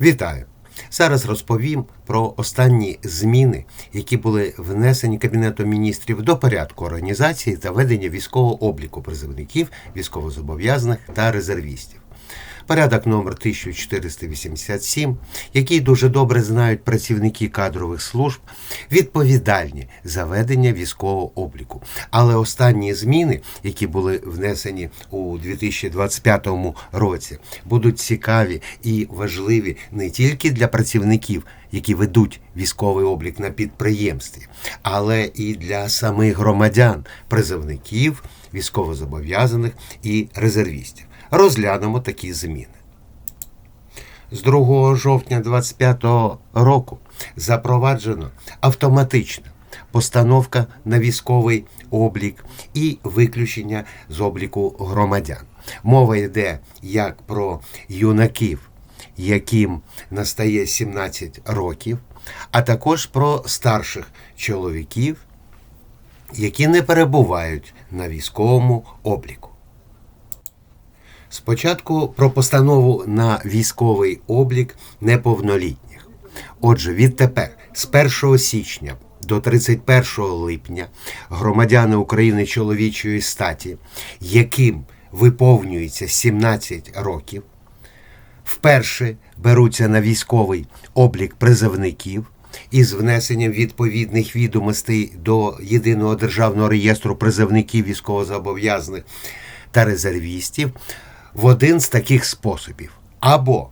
Вітаю! Зараз розповім про останні зміни, які були внесені Кабінетом міністрів до порядку організації та ведення військового обліку призовників, військовозобов'язаних та резервістів. Порядок номер 1487, який дуже добре знають працівники кадрових служб, відповідальні за ведення військового обліку. Але останні зміни, які були внесені у 2025 році, будуть цікаві і важливі не тільки для працівників, які ведуть військовий облік на підприємстві, але і для самих громадян, призовників, військовозобов'язаних і резервістів розглянемо такі зміни. З 2 жовтня 2025 року запроваджено автоматична постановка на військовий облік і виключення з обліку громадян. Мова йде як про юнаків, яким настає 17 років, а також про старших чоловіків, які не перебувають на військовому обліку. Спочатку про постанову на військовий облік неповнолітніх. Отже, відтепер, з 1 січня до 31 липня, громадяни України чоловічої статі, яким виповнюється 17 років, вперше беруться на військовий облік призовників із внесенням відповідних відомостей до єдиного державного реєстру призовників військовозобов'язаних та резервістів в один з таких способів. Або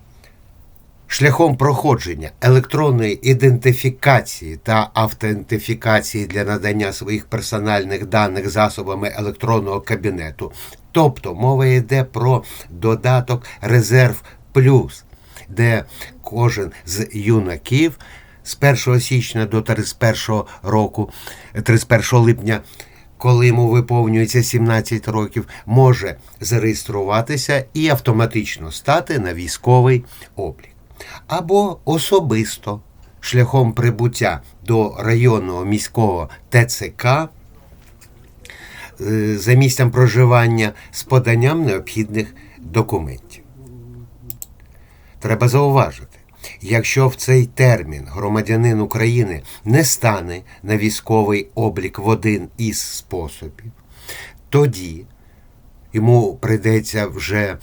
шляхом проходження електронної ідентифікації та автентифікації для надання своїх персональних даних засобами електронного кабінету. Тобто мова йде про додаток Резерв Плюс, де кожен з юнаків з 1 січня до 31 року, 31 липня коли йому виповнюється 17 років, може зареєструватися і автоматично стати на військовий облік. Або особисто шляхом прибуття до районного міського ТЦК е, за місцем проживання з поданням необхідних документів. Треба зауважити. Якщо в цей термін громадянин України не стане на військовий облік в один із способів, тоді йому прийдеться вже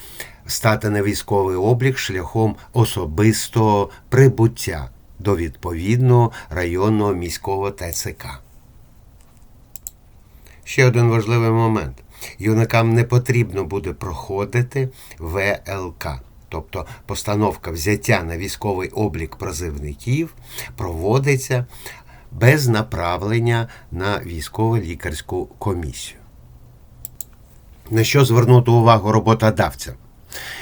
стати на військовий облік шляхом особистого прибуття до відповідного районного міського ТЦК. Ще один важливий момент. Юнакам не потрібно буде проходити ВЛК. Тобто постановка взяття на військовий облік призивників проводиться без направлення на військово-лікарську комісію. На що звернути увагу роботодавцям?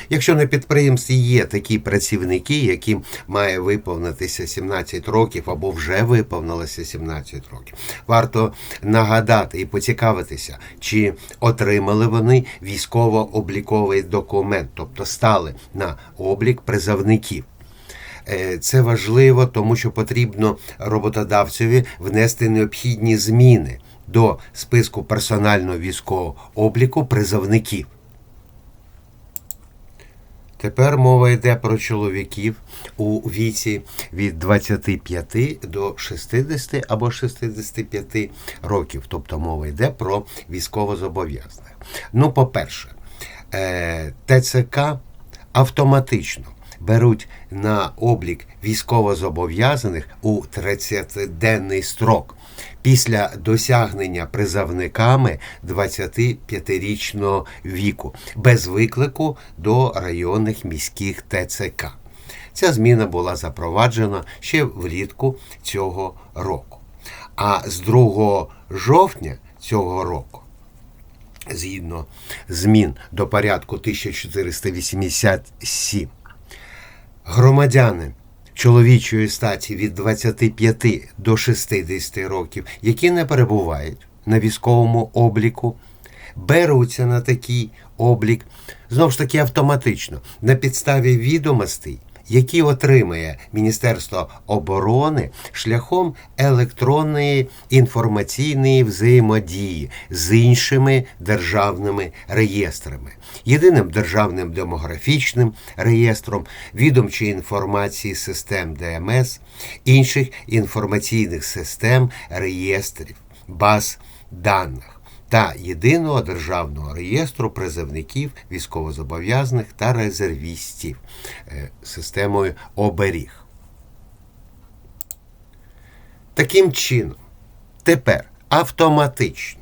Якщо на підприємстві є такі працівники, яким має виповнитися 17 років або вже виповнилося 17 років, варто нагадати і поцікавитися, чи отримали вони військово-обліковий документ, тобто стали на облік призовників. Е, це важливо, тому що потрібно роботодавцеві внести необхідні зміни до списку персонального військового обліку призовників. Тепер мова йде про чоловіків у віці від 25 до 60 або 65 років. Тобто мова йде про військовозобов'язаних. Ну, по-перше, е, ТЦК автоматично беруть на облік військовозобов'язаних у 30-денний строк після досягнення призовниками 25-річного віку без виклику до районних міських ТЦК. Ця зміна була запроваджена ще влітку цього року. А з 2 жовтня цього року, згідно змін до порядку 1487, громадяни чоловічої статі від 25 до 60 років, які не перебувають на військовому обліку, беруться на такий облік знову ж таки автоматично на підставі відомостей які отримає Міністерство оборони шляхом електронної інформаційної взаємодії з іншими державними реєстрами, єдиним державним демографічним реєстром, відомчої інформації систем ДМС, інших інформаційних систем реєстрів, баз даних та єдиного державного реєстру призовників, військовозобов'язаних та резервістів е, системою оберіг. Таким чином, тепер автоматично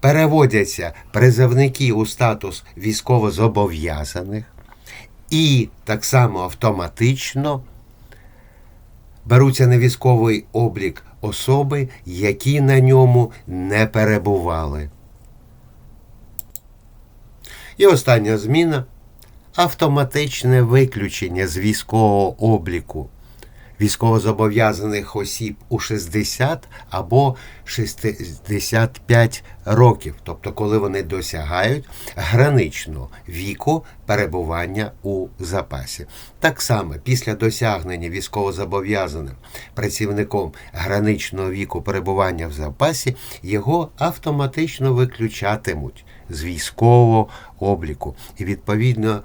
переводяться призовники у статус військовозобов'язаних і так само автоматично беруться на військовий облік особи, які на ньому не перебували. І остання зміна автоматичне виключення з військового обліку військовозобов'язаних осіб у 60 або 65 років, тобто коли вони досягають граничного віку перебування у запасі. Так само після досягнення військовозобов'язаним працівником граничного віку перебування в запасі його автоматично виключатимуть з військового обліку. І відповідно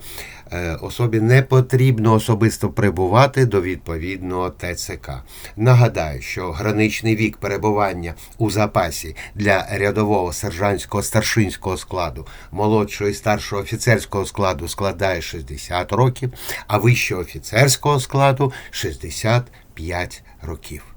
е, особі не потрібно особисто прибувати до відповідного ТЦК. Нагадаю, що граничний вік перебування у запасі для рядового сержантського старшинського складу, молодшого і старшого офіцерського складу складає 60 років, а вищого офіцерського складу 65 років.